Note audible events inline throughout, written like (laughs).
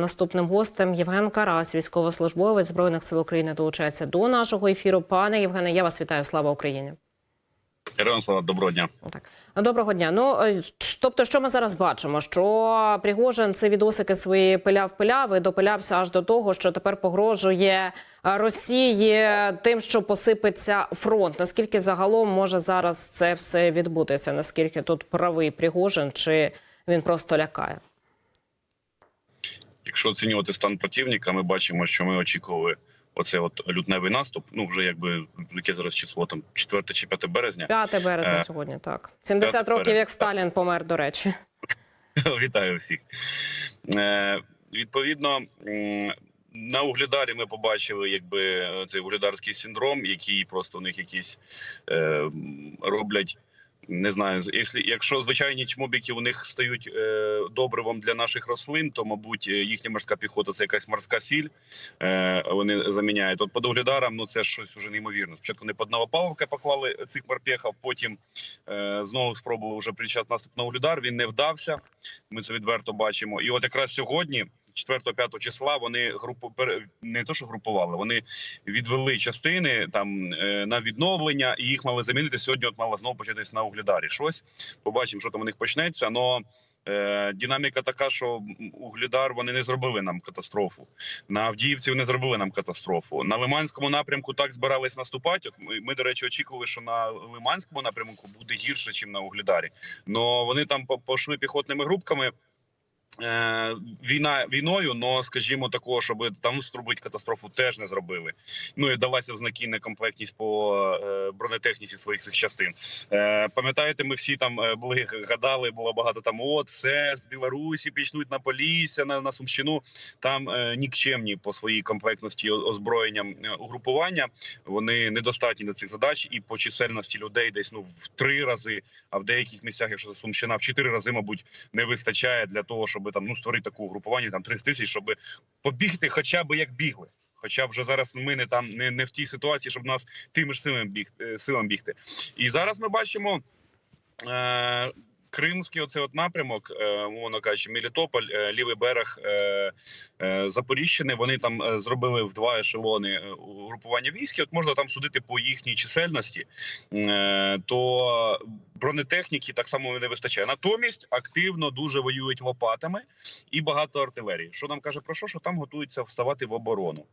Наступним гостем Євген Карась, військовослужбовець збройних сил України, долучається до нашого ефіру. Пане Євгене, я вас вітаю. Слава Україні. Героям слава, доброго дня. Так доброго дня. Ну е, тобто, що ми зараз бачимо? Що Пригожин ці відосики свої пиляв пиляв і допилявся аж до того, що тепер погрожує е, Росії тим, що посипеться фронт. Наскільки загалом може зараз це все відбутися? Наскільки тут правий Пригожин, чи він просто лякає? Якщо оцінювати стан противника, ми бачимо, що ми очікували оцей от лютневий наступ. Ну вже якби яке зараз число там 4 чи 5 березня. 5 березня Е, сьогодні. Так 70 5 років, березня, як Сталін помер. До речі, (laughs) Вітаю всіх. Е, відповідно, на углядарі ми побачили, якби цей углядарський синдром, який просто у них якісь е, роблять. Не знаю, якщо, звичайні чмобіки у них стають е, добривом для наших рослин, то мабуть е, їхня морська піхота це якась морська сіль. Е, вони заміняють. От по доглядарам, ну це щось уже неймовірне. Спочатку не під Новопавловка поклали цих морпехів, потім е, знову спробували вже причати наступ на углядар. Він не вдався. Ми це відверто бачимо. І от якраз сьогодні, 4-5 числа, вони групу не то, що групували, вони відвели частини там е, на відновлення, і їх мали замінити. Сьогодні от мало знову початись на углядарі. Щось побачимо, що там у них почнеться. Но е, динаміка така, що углядар вони не зробили нам катастрофу. На Авдіївці вони зробили нам катастрофу. На Лиманському напрямку так збирались наступати. От ми, ми, до речі, очікували, що на Лиманському напрямку буде гірше, ніж на Углядарі. Но вони там пошли піхотними групками. Е, війна війною, но скажімо такого, щоб там зробити катастрофу, теж не зробили. Ну і далася в знаки некомплектність по е, бронетехніці своїх цих частин. Е, пам'ятаєте, ми всі там е, були гадали, було багато там. От все з Білорусі пічнуть на Полісся, на, на Сумщину. Там е, нікчемні по своїй комплектності озброєнням е, угрупування. Вони недостатні до цих задач, і по чисельності людей десь ну в три рази, а в деяких місцях, якщо Сумщина, в чотири рази, мабуть, не вистачає для того, щоб там ну створити таку угрупування, там 30 тисяч, щоб побігти, хоча б як бігли. Хоча вже зараз ми не там не, не в тій ситуації, щоб нас тими ж силами бігти е, силам бігти. І зараз ми бачимо. Кримський оцей от напрямок, е, умовно кажучи, Мелітополь, е, лівий берег е, е, Вони там зробили в два ешелони угрупування військ. От можна там судити по їхній чисельності, то бронетехніки так само не вистачає. Натомість активно дуже воюють лопатами і багато артилерії. Що нам каже про що? Що там готуються вставати в оборону.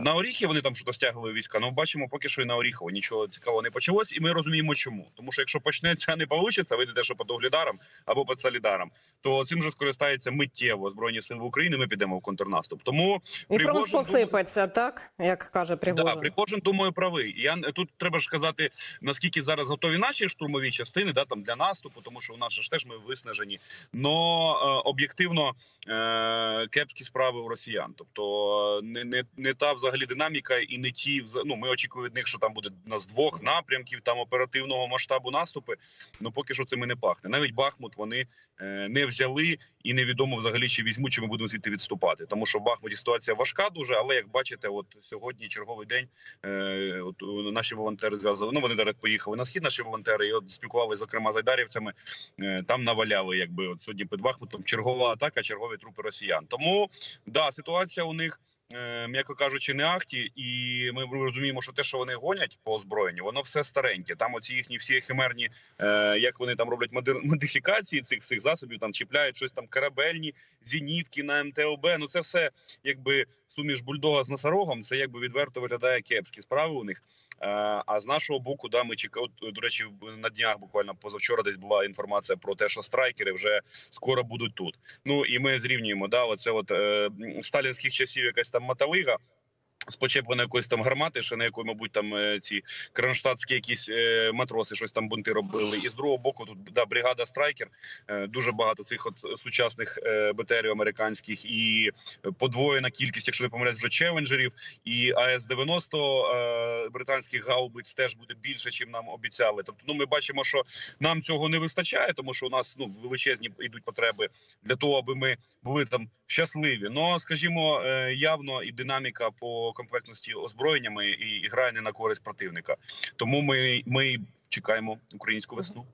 На Оріхи вони там щось стягували війська. Ну бачимо, поки що і на Оріхово нічого цікавого не почалось, і ми розуміємо, чому. Тому що якщо почнеться, не вийде, вийде що під Оглядаром або під Солідаром, то цим же скористається миттєво збройні сили України. Ми підемо в контрнаступ. Тому і фронт Пригожин думає- посипеться, так як каже Пригожин. Да, Пригожин, думаю, правий. Я тут треба ж казати, наскільки зараз готові наші штурмові частини, да там для наступу, тому що у нас ж теж ми виснажені. Но е, об'єктивно е, кепські справи у росіян. Тобто не, не, не та взагалі динаміка і не ті ну, Ми очікуємо від них, що там буде у нас двох напрямків, там оперативного масштабу наступи. Ну поки що цими не пахне. Навіть Бахмут вони е, не взяли, і невідомо взагалі чи візьмуть, чи ми будемо звідти відступати. Тому що в Бахмуті ситуація важка дуже, але як бачите, от сьогодні черговий день. Е, от наші волонтери зв'язали. Ну вони зараз поїхали на схід. Наші волонтери і от спілкувалися зокрема з айдарівцями. Е, там наваляли, якби от сьогодні під Бахмутом чергова атака, чергові трупи росіян. Тому да, ситуація у них. Е, М'яко кажучи, не ахті, і ми розуміємо, що те, що вони гонять по озброєнню, воно все стареньке. Там оці їхні всі химерні, е, як вони там роблять модер... (laughs) модифікації цих всіх засобів, там чіпляють щось там корабельні, зенітки на МТОБ. Ну це все якби суміш бульдога з носорогом. Це якби відверто виглядає кепські справи у них. Е, А з нашого боку, да, ми чекаємо. До речі, на днях буквально позавчора десь була інформація про те, що страйкери вже скоро будуть тут. Ну і ми зрівнюємо. Да, оце от е, сталінських часів якась там моталига. З почепленої якоїсь там гармати, ще на якої, мабуть, там е, ці кронштадтські якісь е, матроси щось там бунти робили. І з другого боку, тут да, бригада страйкер. Е, дуже багато цих от сучасних БТРів американських і подвоєна кількість, якщо не помиляюсь, вже челенджерів. І АС 90 е, британських гаубиць теж буде більше, чим нам обіцяли. Тобто, ну ми бачимо, що нам цього не вистачає, тому що у нас ну величезні йдуть потреби для того, аби ми були там щасливі. Ну скажімо, явно і динаміка по комплектності озброєннями і, грає не на користь противника. Тому ми, ми чекаємо українську весну.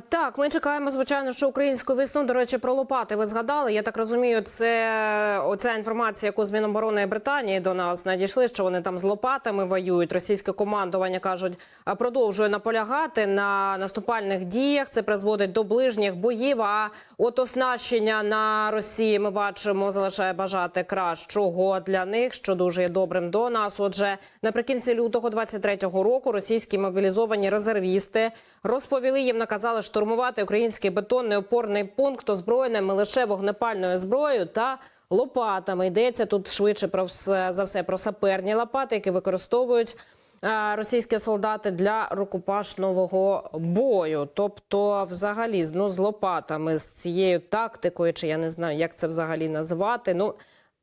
Так, ми чекаємо, звичайно, що українську весну. До речі, про лопати ви згадали. Я так розумію, це оця інформація, яку з Міноборони Британії до нас надійшли, що вони там з лопатами воюють. Російське командування кажуть, продовжує наполягати на наступальних діях. Це призводить до ближніх боїв. А от оснащення на Росії ми бачимо, залишає бажати кращого для них, що дуже є добрим до нас. Отже, наприкінці лютого 23-го року російські мобілізовані резервісти розповіли їм, наказали штурмувати український бетонний опорний пункт, озброєними лише вогнепальною зброєю та лопатами. Йдеться тут швидше про все за все про саперні лопати, які використовують. е, Російські солдати для рукопашного бою, тобто, взагалі, ну з лопатами, з цією тактикою, чи я не знаю, як це взагалі називати. Ну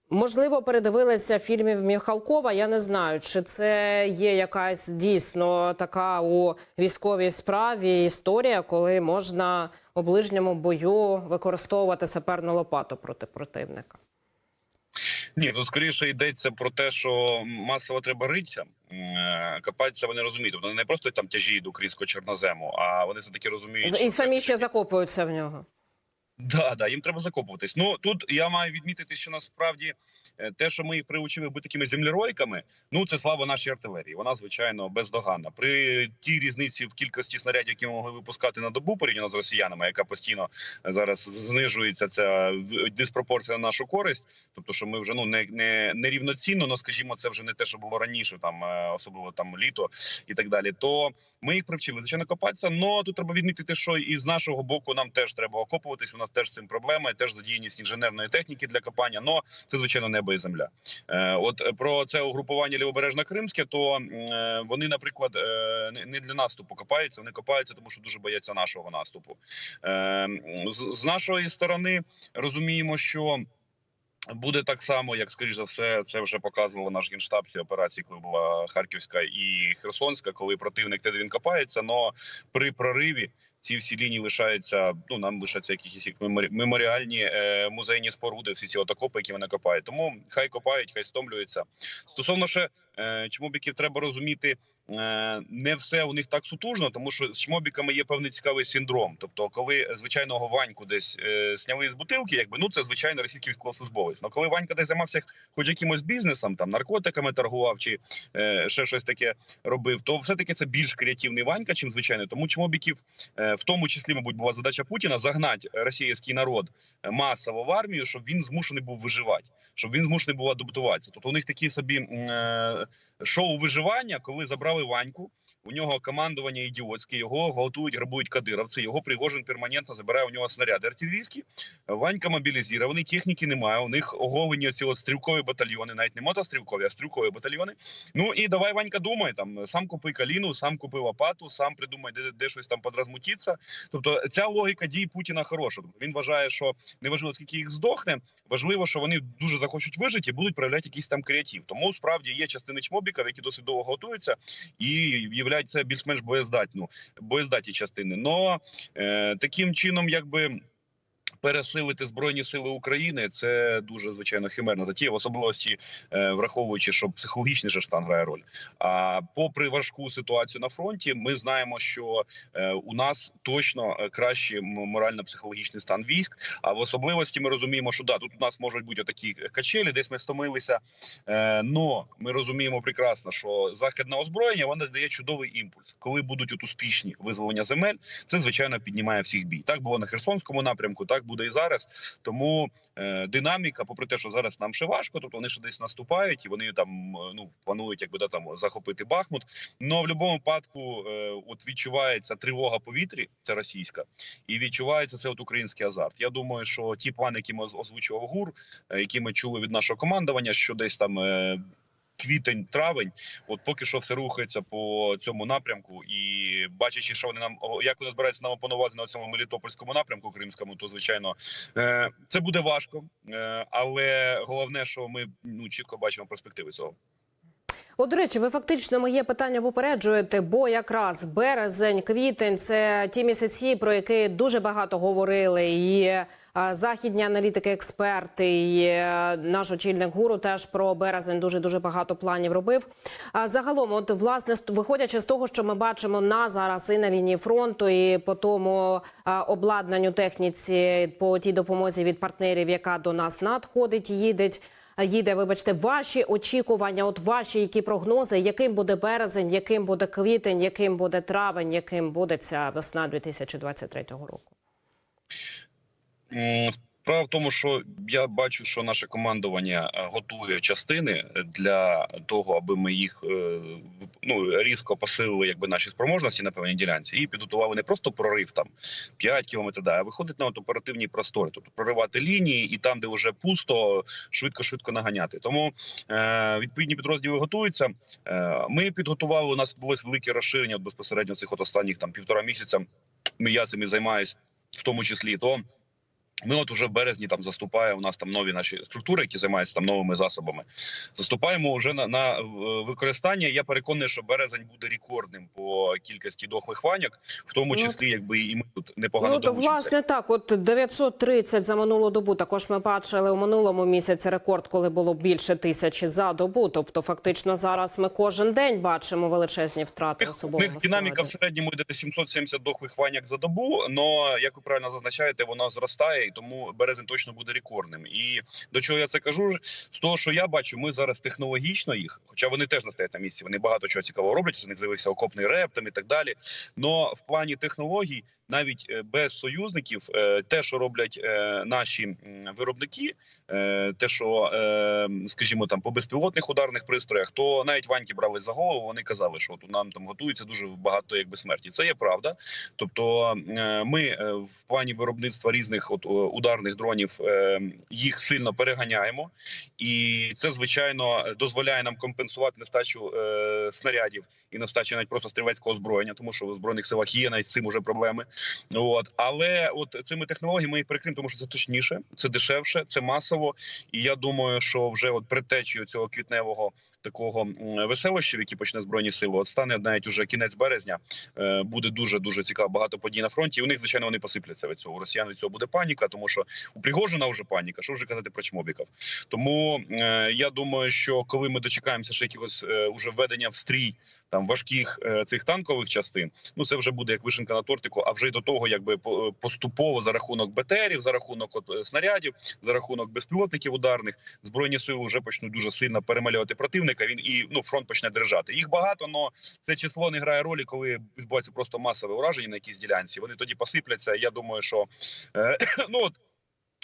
можливо, передивилися фільмів Міхалкова. Я не знаю, чи це є якась дійсно така у військовій справі історія, коли можна у ближньому бою використовувати саперну лопату проти противника. Ні, ну скоріше йдеться про те, що масово треба ритися. Е, Копатися вони розуміють. Вони не просто там тяжіють до українського чорнозему, а вони все таки розуміють. І самі ще закопуються в нього. Да, да, їм треба закопуватись. Ну тут я маю відмітити, що насправді е, те, що ми їх приучили бути такими землеройками, ну це слава нашій артилерії. Вона звичайно бездоганна. При тій різниці в кількості снарядів, які ми могли випускати на добу порівняно з росіянами, яка постійно е, зараз знижується ця диспропорція на нашу користь. Тобто, що ми вже ну не не, не рівноцінно, ну скажімо, це вже не те, що було раніше, там е, особливо там літо і так далі. То ми їх привчили звичайно копатися. Но тут треба відмітити, що і з нашого боку нам теж треба окопуватись. У нас теж з цим проблема, і теж задіяність інженерної техніки для копання. Но це звичайно небо і земля. Е, от е, про це угрупування лівобережно кримське, то е, вони, наприклад, не- для наступу копаються. Вони копаються, тому що дуже бояться нашого наступу. З нашої сторони розуміємо, що. Буде так само, як скоріш за все, це вже показувало наш генштаб ці операції, коли була Харківська і Херсонська, коли противник те, він копається. но при прориві ці всі лінії лишаються. Ну нам лишаться якісь як меморі- меморіальні е, музейні споруди, всі ці отокопи, які вони копають. Тому хай копають, хай стомлюються. Стосовно ще е, чмобіків, треба розуміти. Е, Не все у них так сутужно, тому що з чмобіками є певний цікавий синдром. Тобто, коли звичайного ваньку десь е, сняли з бутилки, якби ну це звичайно російський військовослужбовець. Но коли Ванька десь займався хоч якимось бізнесом, там наркотиками торгував чи е, ще щось таке робив, то все таки це більш креативний Ванька, чим звичайно. Тому чмобіків, е, в тому числі, мабуть, була задача Путіна загнати російський народ е, масово в армію, щоб він змушений був виживати, щоб він змушений був адаптуватися. Тобто у них такі собі е, шоу виживання, коли забрали Ваньку. У нього командування ідіотське, його готують, грабують кадировці. Його Пригожин перманентно забирає у нього снаряди артилерійські. Ванька мобілізований, техніки немає. У них оголені ці от стрілкові батальйони, навіть не мотострілкові, а стрілкові батальйони. Ну і давай Ванька думає там сам купи каліну, сам купи лопату, сам придумай, де, де щось там подразмутіться. Тобто ця логіка дій Путіна хороша. Він вважає, що неважливо скільки їх здохне, важливо, що вони дуже захочуть вижити і будуть проявляти якийсь там креатив. Тому справді є частини чмобіків, які досить довго готуються і являються більш-менш боєздатну боєздатні частини. Но е, таким чином, якби. Пересилити збройні сили України це дуже звичайно химерна затія, в особливості е, враховуючи, що психологічний же ж там грає роль. А попри важку ситуацію на фронті, ми знаємо, що е, у нас точно е, кращий морально-психологічний стан військ. А в особливості ми розуміємо, що да, тут у нас можуть бути такі качелі, десь ми стомилися. Но ми розуміємо прекрасно, що західне озброєння воно дає чудовий імпульс. Коли будуть от успішні визволення земель, це звичайно піднімає всіх бій. Так було на Херсонському напрямку, так буде і зараз. Тому е, динаміка, попри те, що зараз нам ще важко, тобто вони ще десь наступають і вони там е, ну планують, якби да там захопити Бахмут. Но в будь-якому випадку, е, от відчувається тривога повітрі, це російська, і відчувається це от український азарт. Я думаю, що ті плани, які ми оз- озвучував ГУР, які ми чули від нашого командування, що десь там. Е, Квітень, травень, от поки що все рухається по цьому напрямку, і бачачи, що вони нам як вони збираються нам опанувати на цьому мелітопольському напрямку кримському, то звичайно е, це буде важко, е, але головне, що ми ну чітко бачимо перспективи цього. От, до речі, ви фактично моє питання попереджуєте, бо якраз березень, квітень це ті місяці, про які дуже багато говорили. І західні аналітики, експерти, і е, наш очільник гуру теж про березень дуже дуже багато планів робив. А загалом, от власне, виходячи з того, що ми бачимо на зараз і на лінії фронту, і по тому обладнанню техніці, по тій допомозі від партнерів, яка до нас надходить, їдеть. Їде, вибачте, ваші очікування, от ваші які прогнози, яким буде березень, яким буде квітень, яким буде травень, яким буде ця весна 2023 року. Справа в тому, що я бачу, що наше командування е, готує частини для того, аби ми їх е, ну різко посилили, якби наші спроможності на певній ділянці, і підготували не просто прорив там 5 кілометрів, да, а виходить на от оперативні простори, тобто проривати лінії, і там, де вже пусто, швидко швидко наганяти. Тому е, відповідні підрозділи готуються. Е, ми підготували. У нас відбулось велике розширення безпосередньо цих от останніх там півтора місяця. Я цим і займаюсь, в тому числі то. Ми от уже в березні там заступає. У нас там нові наші структури, які займаються там новими засобами. Заступаємо вже на, на е, використання. Я переконаний, що березень буде рекордним по кількості дохлих ваньок, в тому Ну, числі, якби і ми тут непогано Ну то власне так, от 930 за минулу добу. Також ми бачили у минулому місяці рекорд, коли було більше тисячі за добу. Тобто, фактично, зараз ми кожен день бачимо величезні втрати особового них динаміка в середньому йде 770 дохлих ваньок за добу. але, як ви правильно зазначаєте, вона зростає, і тому березень точно буде рекордним. І до чого я це кажу? З того, що я бачу, ми зараз технологічно їх, хоча вони теж не стоять на місці. Вони багато чого цікавого роблять. З них з'явився окопний реп там і так далі. Но в плані технологій. Навіть е, без союзників, е, те, що роблять е, наші виробники, те, що скажімо, там по безпілотних ударних пристроях, то навіть ваньки брали за голову. Вони казали, що от нам там готується дуже багато якби смерті. Це є правда. Тобто, ми в плані виробництва різних от ударних дронів їх сильно переганяємо, і це звичайно дозволяє нам компенсувати нестачу снарядів і нестачу навіть просто стрілецького озброєння, тому що в збройних силах є навіть з цим уже проблеми. От але от цими технологіями ми їх перекриємо, тому що це точніше, це дешевше, це масово. І я думаю, що вже от притечею цього квітневого такого м, в які почне збройні сили, от стане навіть уже кінець березня. Е, буде дуже дуже цікаво. Багато подій на фронті. І у них звичайно вони посипляться від цього. У росіян від цього буде паніка, тому що у Пригожина вже паніка. Що вже казати про чмобіків? Тому е, я думаю, що коли ми дочекаємося ще якогось е, уже введення в стрій там важких цих танкових частин, ну це вже буде як вишенка на тортику. А вже й до того, якби по- поступово за рахунок БТРів, за рахунок от, снарядів, за рахунок безпілотників ударних, збройні сили вже почнуть дуже сильно перемалювати противника. Він і ну фронт почне держати. Їх багато, але це число не грає ролі, коли відбувається просто масове ураження на якійсь ділянці. Вони тоді посипляться. Я думаю, що е, (clears throat) ну от.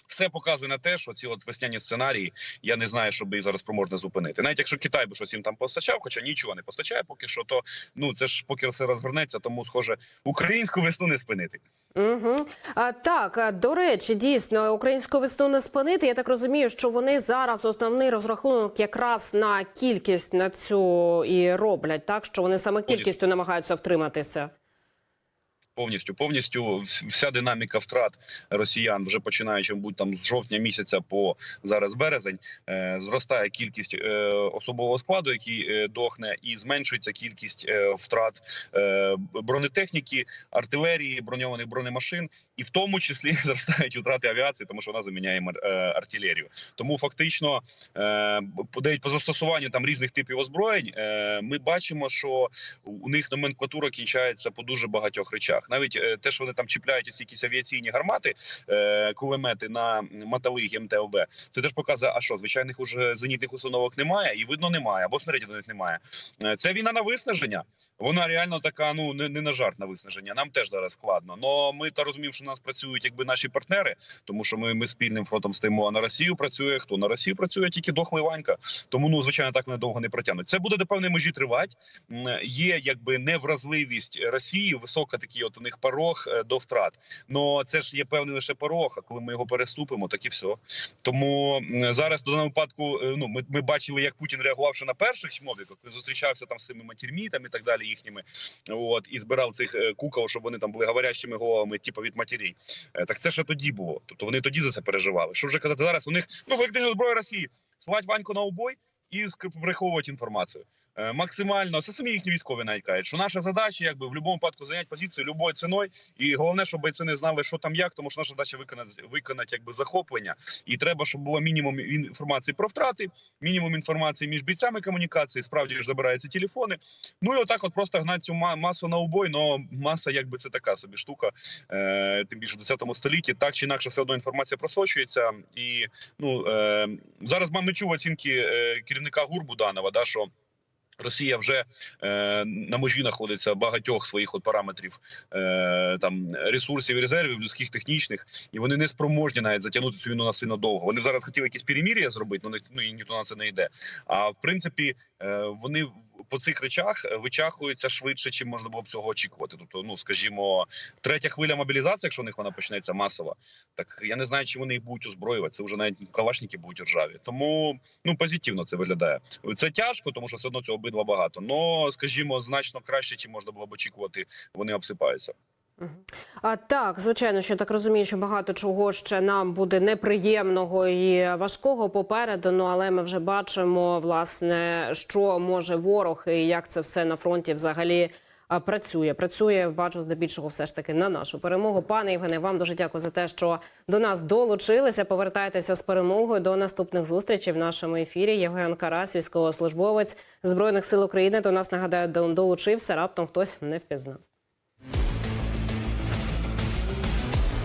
Все показує на те, що ці от весняні сценарії я не знаю, щоб їх зараз спроможне зупинити. Навіть якщо Китай би щось їм там постачав, хоча нічого не постачає, поки що, то ну це ж поки все розгорнеться, тому схоже українську весну не спинити. Угу. А, так, до речі, дійсно, українську весну не спинити. Я так розумію, що вони зараз основний розрахунок якраз на кількість на цю і роблять, так що вони саме кількістю намагаються втриматися. Повністю, повністю вся динаміка втрат росіян, вже починаючи мабуть, там з жовтня місяця по зараз березень, е, зростає кількість е, особового складу, який е, дохне, і зменшується кількість втрат бронетехніки, артилерії, броньованих бронемашин, і в тому числі (laughs) зростають втрати авіації, тому що вона заміняє артилерію. Тому фактично, е, по- застосуванню там різних типів озброєнь, ми бачимо, що у них номенклатура кінчається по дуже багатьох речах. Навіть е, те, що вони там чіпляють якісь авіаційні гармати, е, кулемети на мотових МТЛБ, це теж показує, а що звичайних уже зенітних установок немає, і видно немає, або снарядів до них немає. Е, Це війна на виснаження. Вона реально така, ну не, не на жарт на виснаження. Нам теж зараз складно. Но ми та розуміємо, що нас працюють якби наші партнери, тому що ми, ми спільним фронтом стоїмо. А на Росію працює хто на Росію працює тільки дохлий Ванька. Тому ну звичайно так вони довго не протягнуть. Це буде до певної межі тривати. Є якби невразливість Росії, висока такий от у них порог е, до втрат. Но це ж є певний лише порог. А коли ми його переступимо, так і все. Тому зараз до даного випадку, е, ну ми, ми бачили, як Путін реагував ще на перших чмобіках, зустрічався там з цими матірмі там і так далі їхніми. От і збирав цих е, кукол, щоб вони там були говорящими головами, типу від матірей. Так це ще тоді було. Тобто вони тоді за це переживали. Що вже казати зараз? У них ну колективна зброя Росії. Слать Ваньку на убой і приховувати інформацію. Е, максимально це самі їхні військові навіть кажуть, що наша задача, якби в будь-якому випадку зайняти позицію любою ціною, і головне, щоб бойці не знали, що там як, тому що наша задача виконати виконати якби захоплення, і треба, щоб було мінімум інформації про втрати, мінімум інформації між бійцями комунікації. Справді ж забираються телефони. Ну і отак, от просто гнати цю масу на убой. Но маса, якби це така собі штука, е, тим більше в 10 столітті. Так чи інакше, все одно інформація просочується. І ну е, зараз ми чув оцінки е, керівника ГУР Буданова, да що. Росія вже е, на межі знаходиться багатьох своїх от параметрів е, там ресурсів і резервів, людських технічних, і вони не спроможні навіть затягнути цю війну на сильно довго. Вони зараз хотіли якісь перемір'я зробити, але ну ніхто на це не йде. А в принципі, е, вони по цих речах е, вичахуються швидше, чим можна було б цього очікувати. Тобто, ну скажімо, третя хвиля мобілізації, якщо у них вона почнеться масова, так я не знаю, чи вони їх будуть озброювати. Це вже навіть калашники будуть ржаві. Тому ну позитивно це виглядає. Це тяжко, тому що все одно цього обидва багато. Но, скажімо, значно краще, чим можна було б очікувати. Вони обсипаються. А так, звичайно, що так розумію, що багато чого ще нам буде неприємного і важкого попереду. Ну але ми вже бачимо, власне, що може ворог і як це все на фронті взагалі. Працює, працює, бачу здебільшого, все ж таки на нашу перемогу. Пане Євгене, вам дуже дякую за те, що до нас долучилися. Повертайтеся з перемогою до наступних зустрічей в нашому ефірі. Євген Карась, військовослужбовець збройних сил України. До нас нагадаю, долучився. Раптом хтось не впізнав.